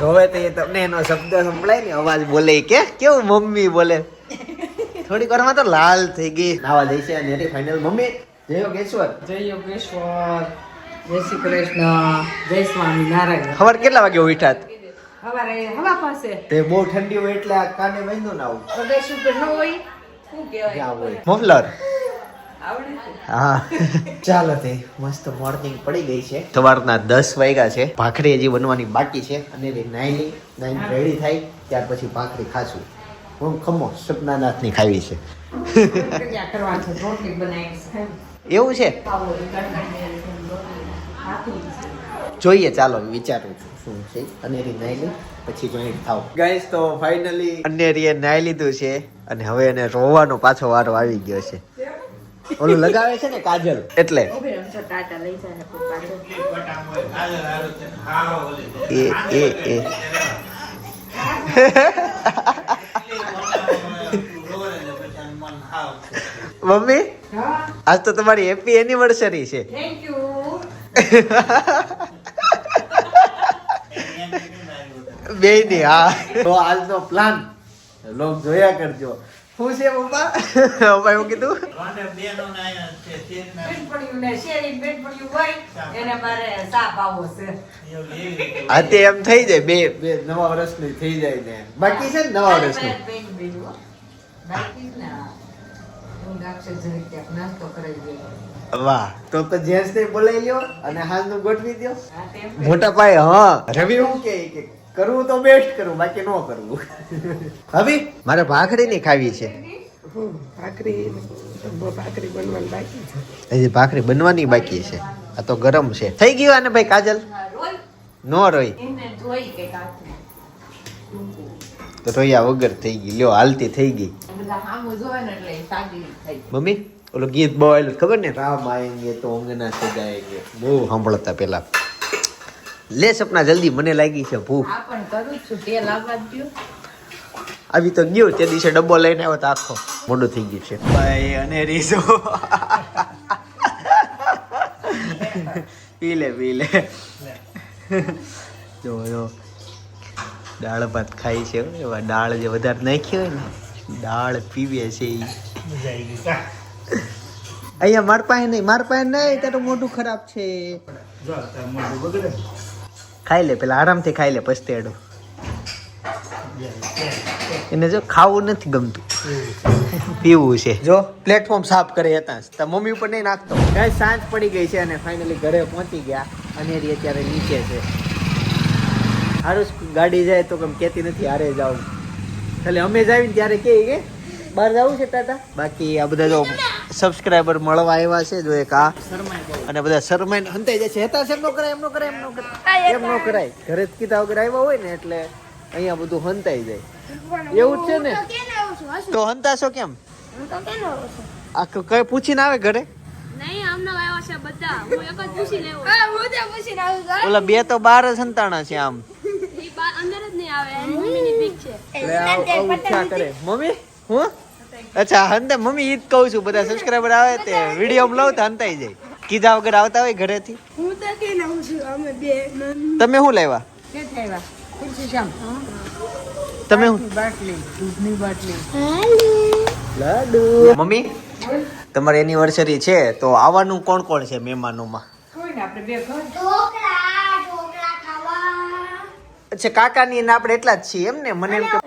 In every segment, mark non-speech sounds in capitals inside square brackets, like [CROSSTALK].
રોવે તો એ તમને એનો શબ્દ સંભળાય ને અવાજ બોલે કે કેવું મમ્મી બોલે? થોડીક વારમાં તો લાલ થઈ ગઈ. નાવા જઈ છે અને એની ફાઇનલ મમ્મી જય યોગેશ્વર. જય યોગેશ્વર. જય શ્રી કૃષ્ણ. જય સ્વામી નારાયણ. ખબર કેટલા વાગે ઉઠાત હવારે હવા પાસે. તે બહુ ઠંડી હોય એટલે કાને બાંધો ના આવું શું કે ન હોય. શું કહેવાય? મફલર? હા. ચાલો તે મસ્ત મોર્નિંગ પડી ગઈ છે. સવારના દસ વાગ્યા છે. ભાખરી હજી બનવાની બાકી છે. અને એ નાઈની નાઈન રેડી થાય ત્યાર પછી ભાખરી ખાશું. હું ખમો સપનાનાથની ખાવી છે. એવું છે. જોઈએ ચાલો વિચારું છું શું છે. અનેરી નાઈ લે પછી જોઈન્ટ થાવ ગાઈસ તો ફાઇનલી અનેરીએ નાઈ લીધું છે. અને હવે એને રોવાનો પાછો વારો આવી ગયો છે. ઓલું લગાવે છે ને કાજલ? એટલે. એ એ એ. મમ્મી આજ તો તમારી હેપી એનિવર્સરી છે. થેન્ક યુ બે ની હા. તો આજનો પ્લાન લોક જોયા કરજો. શું છે પપ્પા? પપ્પા એવું કીધું આ તે એમ થઈ જાય બે. બે નવા વર્ષની થઈ જાય ને બાકી છે ને નવા વર્ષની? હો. વાહ. તો તો જેન્ટ્સ ને બોલાવી લ્યો અને હાલનું ગોઠવી દો હા. મોટા પાયે હા. રવિ હું કે કરવું તો બેસ્ટ કરવું બાકી ન કરવું. હવે મારે ભાખરી ની ખાવી છે. ભાખરી ભાખરી બનવાની બાકી છે. હજી ભાખરી બનવાની બાકી છે આ તો ગરમ છે. થઈ ગયું આને ભાઈ કાજલ? નો રોઈ. એને જોઈ કે કાચું. તો રોયા વગર થઈ ગઈ લ્યો હાલતી થઈ ગઈ. બધા સામું જોવે ને એટલે સાદી થઈ મમ્મી ઓલું ગીત બોલ ખબર ને? રામ આયંગે તો અંગના સજાએંગે બહુ સાંભળતા પેલા. લે સપના જલ્દી મને લાગી છે ભૂખ. આવી તો ગયો તે દિવસે ડબ્બો લઈને આવ્યો તો આખો. મોડું થઈ ગયું છે. ભાઈ અને રીસો પી લે પી લે જો જો. દાળ ભાત ખાઈ છે. એવા દાળ જે વધારે નાખી હોય ને દાળ પીવે છે એ અહીંયા માર પાસે નહીં માર પાસે નહીં તારું મોઢું ખરાબ છે. ખાઈ લે પેલા આરામથી ખાઈ લે પસ્તેડો એને જો ખાવું નથી ગમતું. પીવું છે. જો પ્લેટફોર્મ સાફ કરે હતા તો મમ્મી ઉપર નહીં નાખતો. કઈ સાંજ પડી ગઈ છે અને ફાઇનલી ઘરે પહોંચી ગયા. અનેરી અત્યારે નીચે છે. હારું ગાડી જાય તો કેમ કહેતી નથી હારે જાવ ખાલી અમે જ આવીને ત્યારે કે બહાર જવું છે તાતા? બાકી આ બધા જો સબસ્ક્રાઇબર મળવા આવ્યા છે જો એક આ. અને બધા શરમાઈ હંતાઈ જાય છે હેતા છે એમનો કરાય એમનો કરાય. એમનો કરાય એમ નો કરાય. ઘરે જ કીધા વગર આવ્યા હોય ને એટલે અહીંયા બધું હંતાઈ જાય. એવું જ છે ને? તો હંતાશો કેમ? આ કઈ પૂછીને આવે ઘરે? નહીં આમના આવ્યા છે બધા. હું એક જ પૂછી લેવો ઓલા બે તો બાર જ સંતાણા છે આમ. અંદર જ નહીં આવે. એની મમ્મીની બીક છે. એટલે આવું આવું ઈચ્છા કરે. મમ્મી હું? અચ્છા હંતે મમ્મી ઈ જ કહું છું બધા સબસ્ક્રાઈબર આવે તે વીડિયો લઉં તો હંતાઈ જાય. કીધા વગર આવતા હોય ઘરેથી. હું તો કે ના છું અમે બે તમે શું લાવ્યા? કે થયા ખુરશી શામ. તમે શું? બાટલી દૂધની બાટલી. લાડુ. મમ્મી તમારી એનિવર્સરી છે તો આવવાનું કોણ કોણ છે મહેમાનોમાં? કોઈ ને આપણે બે ઘર. ઢોકળા ઢોકળા ખાવા. અચ્છા કાકાની ને આપણે એટલા જ છીએ એમ ને મને એમ કે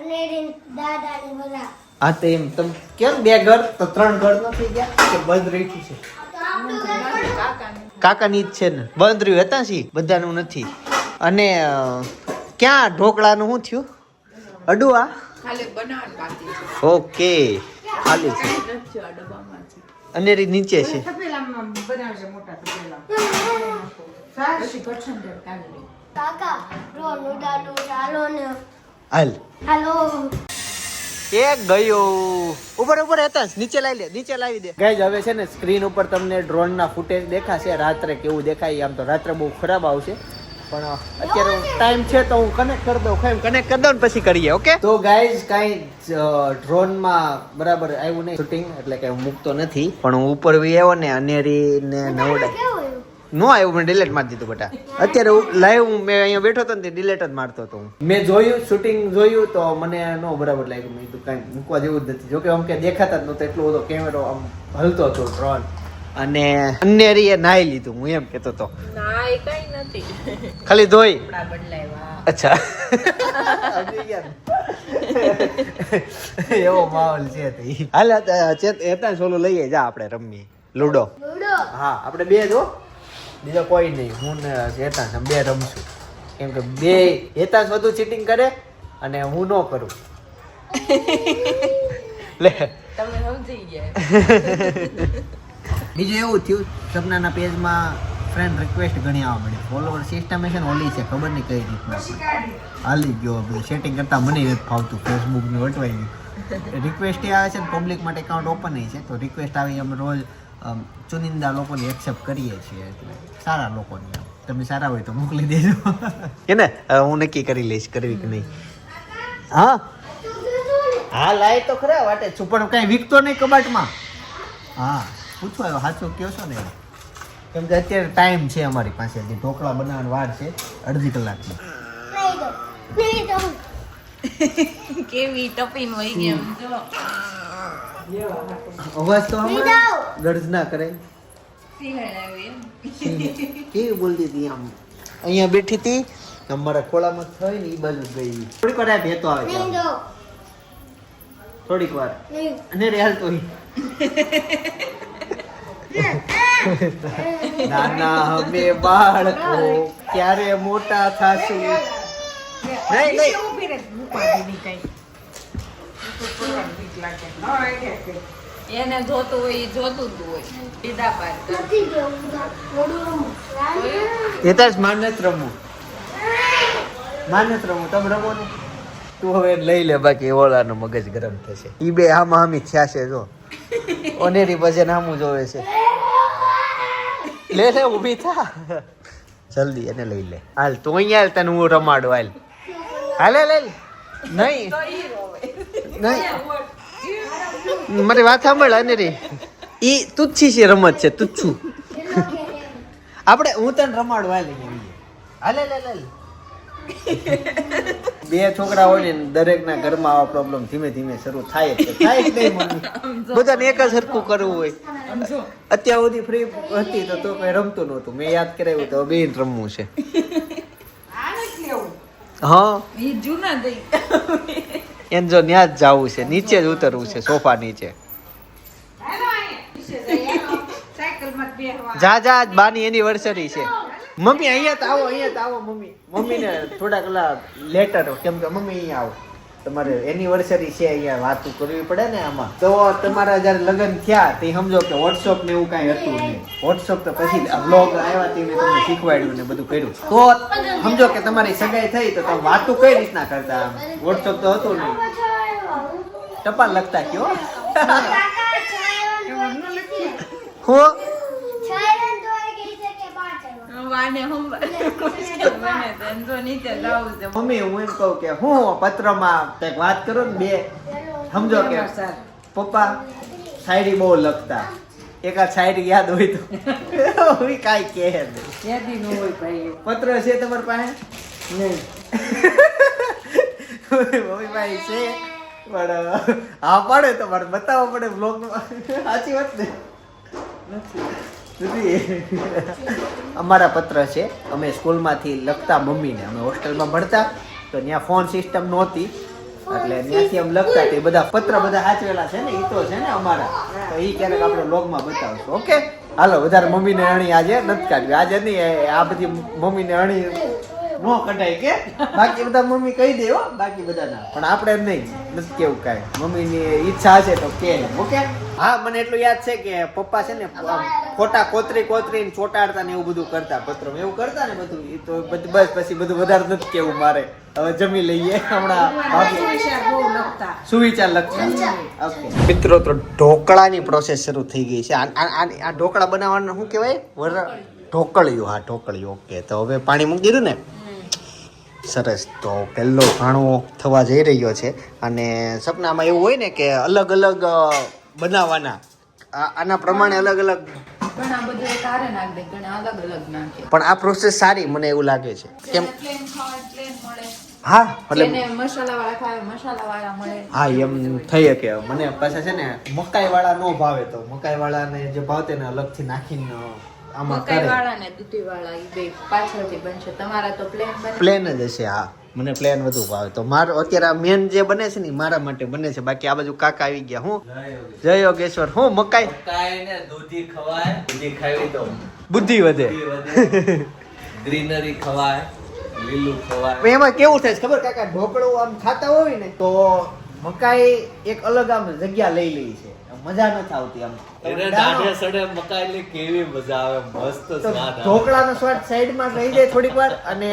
હા તો એમ તમે કેમ બે ઘર તો ત્રણ ઘર નથી ગયા? કે બંધ રહ્યું છે? કાકાની જ છે ને. બંધ રહ્યું હતા સી બધાનું નથી. અને ક્યાં ઢોકળાનું શું થયું? અડુઆ? ઓકે ખાલી છે. અનેરી નીચે છે. હાલ. હાલો. એ ગયો. ઉપર ઉપર હતા નીચે લાવી દે નીચે લાવી દે. ગાઈઝ હવે છે ને સ્ક્રીન ઉપર તમને ડ્રોન ના ફૂટેજ દેખાશે. રાત્રે કેવું દેખાય આમ તો રાત્રે બહુ ખરાબ આવશે. પણ અત્યારે ટાઈમ છે તો હું કનેક્ટ કરી દઉં. ખાઈ કનેક્ટ કરી દઉં ને પછી કરીએ ઓકે તો ગાઈઝ કાંઈ ડ્રોનમાં બરાબર આવ્યું નહીં શૂટિંગ એટલે કે હું મૂકતો નથી. પણ હું ઉપર વી આવ્યો ને અનેરી ને નવડા કેવું નો આવ્યું પણ ડિલેટ મારી દીધું બટા. અત્યારે લાઈવ મેં અહીંયા બેઠો હતો ને ડિલેટ જ મારતો હતો હું. મેં જોયું શૂટિંગ જોયું તો મને નો બરાબર લાગ્યું. મેં કીધું કાંઈ મૂકવા જેવું જ નથી. જોકે આમ કે દેખાતા જ નહોતો એટલો બધો કેમેરો આમ હલતો હતો ડ્રોન અને અન્યરીએ નાઈ લીધું હું એમ કહેતો હતો. ના એ કઈ નથી. ખાલી ધોઈ. કપડા બદલાવ્યા. અચ્છા? એવો માહોલ છે તે. હાલ ચેત એતા સોલું લઈએ જા આપણે રમીએ. લુડો. લૂડો હા આપણે બે જો બીજો કોઈ નહીં. હું ને હેતાંશ બે રમશું. કેમ કે બે હેતાંશ વધુ ચીટિંગ કરે અને હું ન કરું. લે. તમે સમજી ગયા બીજું એવું થયું સપનાના પેજમાં ફ્રેન્ડ રિક્વેસ્ટ ઘણી આવવા મળી ફોલોવર સિસ્ટમ છે ને ઓલી છે ખબર નહીં કઈ રીતના હાલી ગયો બધું સેટિંગ કરતા મને નથી ફાવતું. ફેસબુકને અટવાઈ ગયું. રિક્વેસ્ટ આવે છે ને પબ્લિક માટે એકાઉન્ટ ઓપન છે. તો રિક્વેસ્ટ આવી અમે રોજ ચુનિંદા લોકોને એક્સેપ્ટ કરીએ છીએ એટલે સારા લોકોને તમે સારા હોય તો મોકલી દેજો. કે ને હું નક્કી કરી લઈશ કરવી કે નહીં? હા? હા લાય તો ખરા વાટે છું પણ કઈ વિકતો નહીં કબાટમાં. હા પૂછો આવ્યો સાચું કયો છો ને કેમ કે અત્યારે ટાઈમ છે અમારી પાસે હજી ઢોકળા બનાવવાની વાર છે અડધી કલાકની. નહીં દો નહીં દો કેવી ટપીન હોય કેમ જો. અવાજ તો હમણાં દો ગર્જના કરે કેવી બોલતી હતી આમ? અહીંયા બેઠી હતી. અમારા ખોળામાં થઈ ને એ બાજુ ગઈ. થોડીક વાર આ ભેતો આવે થોડીક વાર. અને રેહાલ તો નાના અમે બાળકો, ક્યારે મોટા થાશું? નહીં નહીં. એને જોતું હોય ઈ જોતું જ હોય. સીધા પાર કર. નથી દેવું રમવું એ માનત રમવું માનત રમવું તમે રમો ને. તું હવે લઈ લે બાકી ઓલાનો મગજ ગરમ થશે. ઈ બે આમાં આમી થયા છે જો. ઓનેરી ભજન આમું જોવે છે. લે લે ઊભી થા. જલ્દી એને લઈ લે. હાલ તું અહીંયા હાલ તને હું રમાડું હાલ. હાલે લે નહીં. નહીં. મારી વાત સાંભળ અનેરી ઈ તુચ્છી છે રમત છે તુચ્છું. આપણે હું તને રમાડવા લઈ હાલે લે લે બે છોકરા હોય ને દરેકના ઘરમાં આવા પ્રોબ્લેમ ધીમે ધીમે શરૂ થાય જ થાય જ નહીં બધાને એક જ સરખું કરવું હોય. અત્યાર સુધી ફ્રી હતી તો તો કઈ રમતું નહોતું. મેં યાદ કરાવ્યું તો બે રમવું છે. હા. જૂના એને જો ત્યાં જ જવું છે, નીચે જ ઉતરવું છે, સોફા નીચે. જા જા બાની એનિવર્સરી છે. મમ્મી, અહીંયા તો આવો, અહીંયા તો આવો, મમ્મી. મમ્મીને થોડાક લેટર કેમ કે મમ્મી અહીંયા આવો. તમારે એનિવર્સરી છે અહીંયા વાતું કરવી પડે ને આમાં. તો તમારા જયારે લગ્ન થયા તે સમજો કે વોટ્સઅપ ને એવું કાંઈ હતું નહીં. વોટ્સઅપ તો પછી બ્લોગ આવ્યા તે મેં તમને શીખવાડ્યું ને બધું કર્યું. તો સમજો કે તમારી સગાઈ થઈ તો તમે વાતું કઈ રીતના કરતા વોટ્સઅપ તો હતું નહીં. ટપાલ લખતા કયો હું છાયવન તો એ કહે છે કે પાંચ આવ્યા વાને [LAUGHS] નીચે જાવું છે. મમ્મી હું એમ કહું કે હું પત્રમાં કંઈક વાત કરો ને બે સમજો કે પપ્પા શાયરી બહુ લખતા. એકાદ શાયરી યાદ હોય તો. [LAUGHS] હવે કાંઈ કહે નહીં. યાદી ન હોય ભાઈ. પત્ર છે તમારી પાસે? નહીં. [LAUGHS] મમ્મી ભાઈ છે. પણ હા પડે તો મારે બતાવવો પડે બ્લોગમાં. સાચી વાત ને? નથી. અમારા પત્ર છે અમે સ્કૂલમાંથી લખતા મમ્મીને. અમે હોસ્ટેલમાં ભણતા તો ત્યાં ફોન સિસ્ટમ નહોતી. એટલે ત્યાંથી અમે લખતા તે બધા પત્ર બધા સાચવેલા છે ને એ તો છે ને અમારા. તો એ ક્યારેક આપણે બ્લોગમાં બતાવશું. ઓકે? હાલો વધારે મમ્મીને અણી આજે નથી કાઢવી. આજે નહીં આ બધી મમ્મીને અણી નો કઢાય કે? બાકી બધા મમ્મી કહી દે હો બાકી બધાના. પણ આપણે એમ નહીં નથી કેવું કાંઈ. મમ્મીની ઈચ્છા છે તો કે ઓકે? હા મને એટલું યાદ છે કે પપ્પા છે ને આમ ખોટા કોતરી કોતરીને ચોટાડતા ને એવું બધું કરતા પત્રો એવું કરતા ને બધું? એ તો બધું બસ પછી બધું વધારે નથી કેવું મારે. હવે જમી લઈએ હમણાં. સુવિચાર લખતા. મિત્રો તો ઢોકળાની પ્રોસેસ શરૂ થઈ ગઈ છે. આ ઢોકળા બનાવવાનું શું કહેવાય? ઢોકળિયું. હા ઢોકળિયું. ઓકે. તો હવે પાણી મૂકી દીધું ને? સરસ. તો પહેલો ભાણો થવા જઈ રહ્યો છે અને સપનામાં એવું હોય ને કે અલગ અલગ બનાવવાના. આના પ્રમાણે અલગ અલગ પણ આ પ્રોસેસ સારી મને એવું લાગે છે. કેમ? હા વાળા વાળા મળે. હા એમ થઈ શકે. મને પાછા છે ને મકાઈ વાળા નો ભાવે તો મકાઈ વાળાને જે ભાવતે ને અલગથી નાખીને આમાં કરે વાળા દૂધી વાળા એ બે પાછળથી બનશે. તમારા તો પ્લેન બને. પ્લેન જ હશે હા. મને પ્લેન વધુ ભાવે. તો મારો અત્યારે મેન જે બને છે ને મારા માટે બને છે. બાકી આ બાજુ કાકા આવી ગયા હું? જય યોગેશ્વર. હું મકાઈ? મકાઈ ને દૂધી ખવાય દૂધી ખાવી તો બુદ્ધિ વધે. ગ્રીનરી ખવાય લીલું ખવાય. એમાં કેવું થાય ખબર? કાકા ઢોકળું આમ ખાતા હોય ને તો મકાઈ એક અલગ આમ જગ્યા લઈ લે છે. મજા નથી આવતી આમ. એને દાઢે સડે મકાઈ એટલે કેવી મજા આવે મસ્ત સ્વાદ ઢોકળાનો સ્વાદ સાઈડમાં રહી જાય થોડીક વાર અને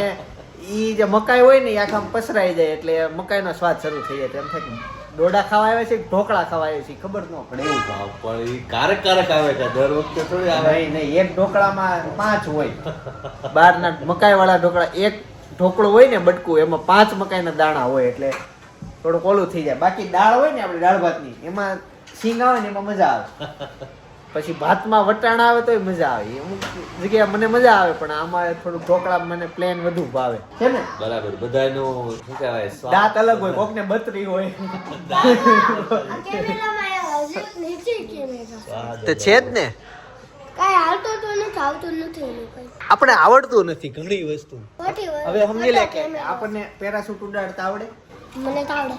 ઈ જે મકાઈ હોય ને એ આખા પસરાઈ જાય એટલે મકાઈનો સ્વાદ શરૂ થઈ જાય. એમ થાય ડોડા ખાવા આવે છે ઢોકળા ખાવા આવે છે ખબર ન પડે. એવું ભાવ પણ ઈ કારક કારક આવે છે દર વખતે થોડી આવે. નહીં નહીં એક ઢોકળામાં પાંચ હોય. બહારના મકાઈ વાળા ઢોકળા એક ઢોકળો હોય ને બટકું એમાં પાંચ મકાઈના દાણા હોય એટલે થોડુંક ઓલું થઈ જાય. બાકી દાળ હોય ને આપણે દાળ ભાતની એમાં સિંગ આવે ને એમાં મજા આવે. [LAUGHS] પછી ભાતમાં વટાણા આવે તોય મજા આવે. અમુક જગ્યાએ મને મજા આવે પણ આમાં થોડુંક ઢોકળા મને પ્લેન વધુ ભાવે. છે ને? બરાબર. બધાનું શું કહેવાય દાંત અલગ હોય કોકને બતરી હોય. [LAUGHS] તો છે જ ને. આપણે આવડતું નથી ઘણી વસ્તુ. હવે સમજી લે કે આપણને પેરાશૂટ ઉડાડતા આવડે. મને તો આવડે.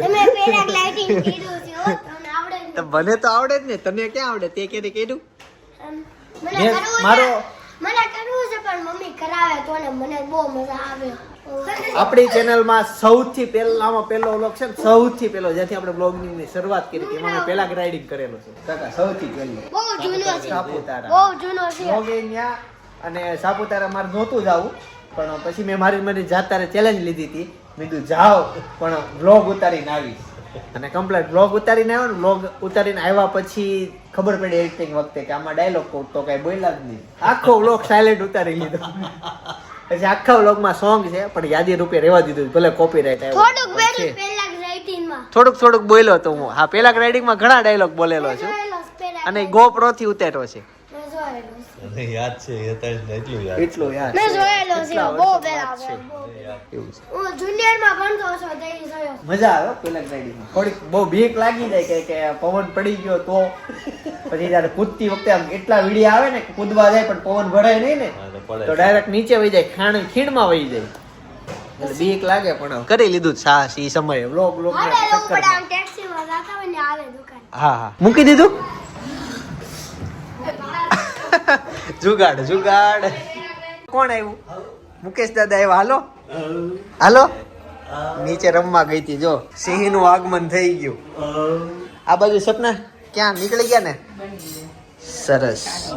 તમે પેરાગ્લાઇડિંગ કીધું છે તમને આવડે તો મને તો આવડે જ ને તને ક્યાં આવડે? તે કેને કીધું મને કરવું મારો- મને કરવું છે પણ મમ્મી કરાવે તો ને મને બહુ મજા આવે. આપણી ચેનલમાં સૌથી પહેલામાં પહેલો વ્લોગ છે ને સૌથી પહેલો જ્યાંથી આપણે બ્લોગની શરૂઆત કરી હતી એમાં પહેલા ગ્રાઇડિંગ કરેલો છે. કાકા સૌથી પહેલો. બહુ જૂનો છે. સાપુતારા. બહુ જૂનો છે. વ્લોગ ન્યા અને સાપુતારા મારે નહોતું જવું પણ પછી મેં મારી મારી જાતારે ચેલેન્જ લીધી હતી. મેં કીધું જાઓ પણ વ્લોગ ઉતારીને આવીશ. અને કમ્પ્લેટ વ્લોગ ઉતારીને આવ્યો ને વ્લોગ ઉતારીને આવ્યા પછી ખબર પડી એડિટિંગ વખતે કે આમાં ડાયલોગ તો કઈ બોલ્યા જ નહીં. આખો વ્લોગ સાયલેન્ટ ઉતારી લીધો. પછી આખા વ્લોગમાં સોંગ છે પણ યાદી રૂપે રહેવા દીધું ભલે કોપીરાઈટ થોડુંક આવ્યો. થોડુંક થોડુંક બોલ્યો તો હું. હા પેલા રાઇડિંગમાં ઘણા ડાયલોગ બોલેલો છું. અને ગોપ્રો થી ઉતાર્યો છે. યાદ છે એ એટલું યાદ એટલું મેં જોયેલો છે બહુ પહેલા છે. એવું છે. હું જુનિયરમાં ભણતો હતો તે જોયો. મજા આવે પેલા રાઇડિંગમાં થોડીક બહુ બીક લાગી જાય કે કે પવન પડી ગયો તો. પછી જયારે કૂદતી વખતે આમ એટલા વીડિયા આવે ને કૂદવા જાય પણ પવન ભરાય નહીં ને તો ડાયરેક્ટ નીચે વહી જાય ખાણ ખીણમાં વહી જાય. એટલે બીક લાગે પણ કરી લીધું સાહસ ઈ સમયે. લોકો હા હા. મૂકી દીધું? જુગાડ જુગાડ. કોણ આવ્યું? મુકેશ દાદા આવ્યા. હાલો. હાલો. નીચે રમવા ગઈ હતી, જો. સિંહનું આગમન થઈ ગયું. આ બાજુ સપના, ક્યાં? નીકળી ગયા ને? સરસ.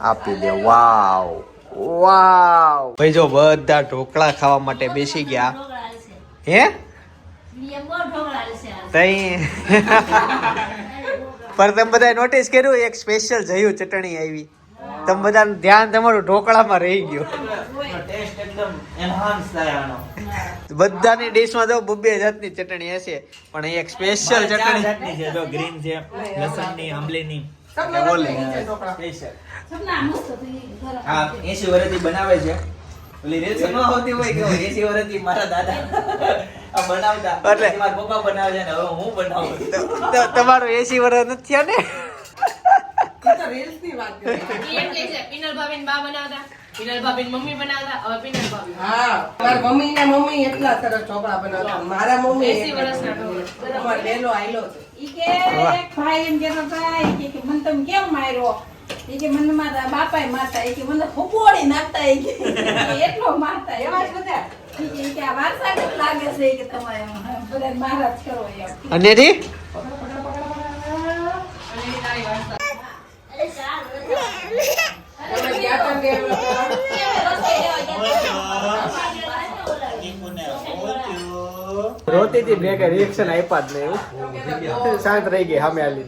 આપી દે. વાવ. વાવ. ભાઈ જો, બધા ઢોકળા ખાવા માટે બેસી ગયા. હે? તઈ [LAUGHS] પર તમે બધા નોટિસ કર્યું, એક સ્પેશિયલ જયું ચટણી આવી. તમે બધાનું ધ્યાન તમારું ઢોકળામાં રહી ગયું. ટેસ્ટ એકદમ એન્હાન્સ બધાની ડીશમાં તો બબ્બે જાતની ચટણી હશે પણ એક સ્પેશિયલ ચટણી. છે જો ગ્રીન છે લસણની આંબલીની. હા એસી વર્ષથી બનાવે છે. ઓલી રીલ્સ ન આવતી હોય કે [LAUGHS] એસી વર્ષથી મારા દાદા બનાવતા. એટલે- મારા પપ્પા બનાવે છે ને હવે હું બનાવું. તો- તો તમારું એસી વર્ષ નથી થયા ને? [LAUGHS] એમ કે છે પિનલ ભાભીન બા બનાવતા પિનલ ભાભીન મમ્મી બનાવતા હવે પિનલ ભાભી હા મારા મમ્મી ને મમ્મી એટલા સરસ ચોપડા બનાવતા. મારા મમ્મી એસી વર્ષના ઢોકળા. અમારો બેનો આયલો છે. ઈ કે એક ભાઈ એમ કહેતો હતા, કે કે મને તમે કેમ માર્યો? કે મને મારા બાપાએ મારતા. ઈ કે મને ફૂફોડી નાખતા. ઈ કે એટલો મારતા. એવા જ બધા. ઈ કે- આ વારસાગત લાગે છે. કે તમારે બધા મારા જ કરો એમ. અને રી તા રોતી હતી કઈ રિએક્શન આપ્યા જ નહીં શાંત રહી ગઈ સામે આલી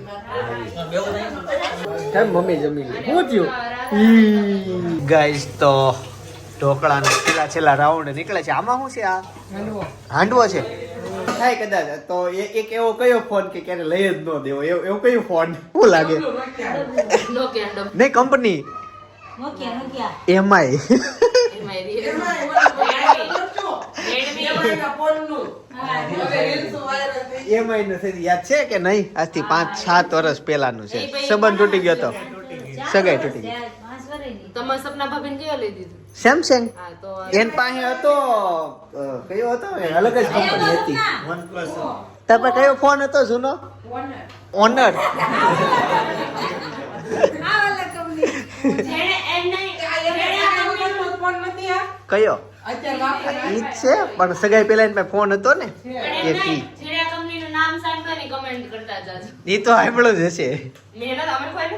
કેમ મમ્મી જમી લી શું થયું? ગાઈસ તો ઢોકળાના છેલ્લા છેલ્લા રાઉન્ડ નીકળે છે. આમાં શું છે આ? હાંડવો છે? થાય કદાચ તો એક એવો કયો ફોન કે ક્યારે લઈ જ ન દેવો એવો એવો કયો ફોન શું લાગે નહીં કંપની નોકિયા નોકિયા એમઆઈ એમાં ઓલું કરજો. એમાંયના ફોનનું. હા, હવે રીલ્સો વાયરલ થઈ. એમઆઈ નથી યાદ છે કે નહીં આજથી પાંચ સાત વર્ષ પહેલાનું છે સંબંધ તૂટી ગયો તો સગાઈ તૂટી ગઈ તમારા સપના ભાભીને કયો લઈ દીધું સેમસંગ એન પાસે હતો કયો હતો? એ અલગ જ કંપની હતી તમે કયો ફોન હતો જૂનો? ઓનર? કયો? ઈ જ છે પણ સગાઈ પેલા એની ફોન હતો ને. એ જાજો. ઈ તો આપણો જ હશે. મેં અમે કોઈ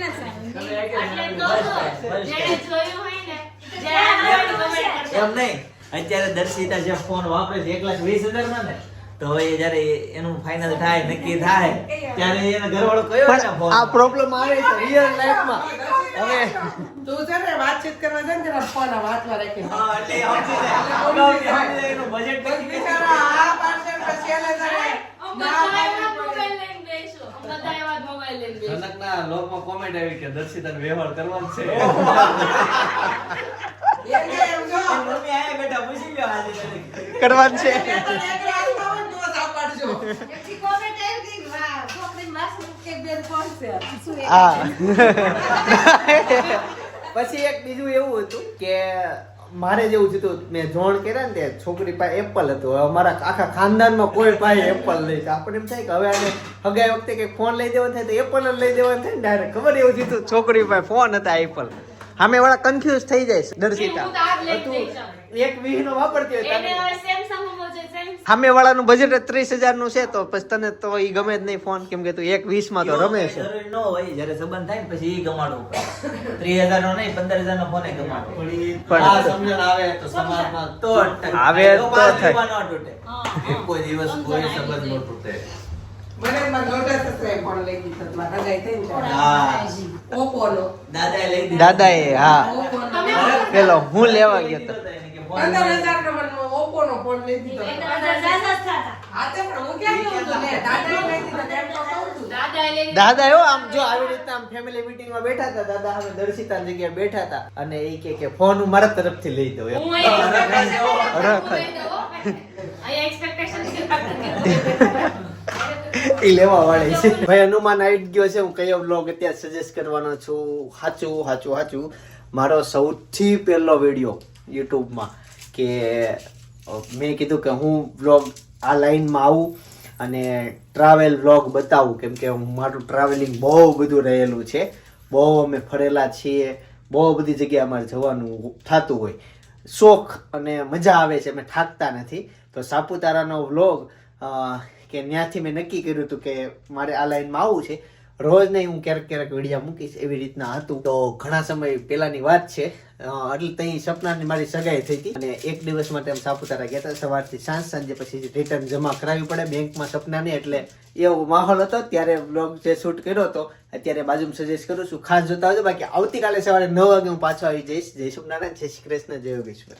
નથી એમ નહીં. અત્યારે દર્શિતા જે ફોન વાપરે છે એક લાખ વીસ હજારમાં ને તો હવે એ જ્યારે એનું ફાઇનલ થાય નક્કી થાય ત્યારે એના ઘરવાળો કયો ને ફોન આ પ્રોબ્લેમ આવે છે રિયલ લાઈફમાં હવે તું છે ને વાતચીત કરવા જાય ને ફોન વાતમાં. હા, એટલે સમજી જાય. એનું બિચારા આ પાડશે પછી ના બધા એવા. મોબાઈલ લઈને બેસું. જનકના લોકમાં કોમેન્ટ આવી કે દર્શિતાને વ્યવહાર કરવાનો છે. કરવાનું [LAUGHS] [LAUGHS] પછી એક બીજું એવું હતું કે મારે જેવું જીતું મેં જોણ કર્યા ને તે છોકરી પાસે એપલ હતું. હવે અમારા આખા ખાનદાનમાં કોઈ પાસે એપલ નહીં. તો આપણે એમ થાય કે હવે આને હગાઈ વખતે કંઈક ફોન લઈ દેવાનો થાય તો એપલ જ લઈ દેવાનું થાય ને ડાયરેક્ટ. ખબર એવું જીતું છોકરી પાસે ફોન હતા એપલ સામે વાળા કન્ફ્યુઝ થઈ જાય દર્શિતા. એક વાપરતી હોય. સામે વાળાનું બજેટ ત્રીસ હજારનું છે તો પછી તને તો ઈ ગમે જ નહીં ફોન કેમ કે તું એક વીસમાં તો રમે છે. ન હોય જ્યારે સંબંધ થાય ને પછી ઈ ગમાડવું ત્રીસ હજાર નો નહીં પંદર હજાર નો ફોન પણ- આવે તો સમાજમાં તો આવે તો થાય. કોઈ દિવસ કોઈ સંબંધ ન તૂટે. ત્યારે. હા. દાદાએ લઈ દીધો. દાદાએ હા. ઓપ્પોનો. પેલો હું લેવા ગયો તો. એને કે ફોન પંદર હજારનો મને ઓપ્પોનો ફોન લઈ દીધો. બધા દાદા એવો આમ જો આવી રીતના આમ ફેમિલી મીટિંગમાં બેઠા હતા દાદા હવે દર્શિતા જગ્યાએ બેઠા હતા અને એ કે કે ફોન હું મારા તરફથી લઈ દઉં એમ. હું [LAUGHS] એ લેવા વાળી છે. [LAUGHS] ભાઈ હનુમાન આવી ગયો છે. હું કયો બ્લોગ અત્યારે સજેસ્ટ કરવાનો છું. સાચું સાચું સાચું. મારો સૌથી પહેલો વીડિયો યુટ્યુબમાં કે મેં કીધું કે હું બ્લોગ આ લાઈનમાં આવું અને ટ્રાવેલ બ્લોગ બતાવું. કેમ કે મારું ટ્રાવેલિંગ બહુ બધું રહેલું છે. બહુ અમે ફરેલા છીએ. બહુ બધી જગ્યાએ અમારે જવાનું થતું હોય. શોખ અને મજા આવે છે. અમે થાકતા નથી. તો સાપુતારાનો વ્લોગ કે ત્યાંથી મેં નક્કી કર્યું હતું કે મારે આ લાઈનમાં આવવું છે. રોજ નહીં હું ક્યારેક ક્યારેક વિડીયા મૂકીશ એવી રીતના હતું. તો ઘણા સમય પહેલાની વાત છે. એટલે ત્યાં સપનાની મારી સગાઈ થઈ હતી. અને એક દિવસ માટે અમે સાપુતારા ગયા હતા. સવારથી સાંજ, સાંજે પછી રિટર્ન જમા કરાવવી પડે બેંકમાં સપનાની. એટલે એવો માહોલ હતો. ત્યારે બ્લોગ જે શૂટ કર્યો હતો, અત્યારે બાજુમાં સજેસ્ટ કરું છું. ખાસ જોતા આવજો. બાકી આવતીકાલે સવારે નવ વાગે હું પાછો આવી જઈશ. જય શુભનારાયણ જય શ્રી કૃષ્ણ. જય યોગેશ્વર.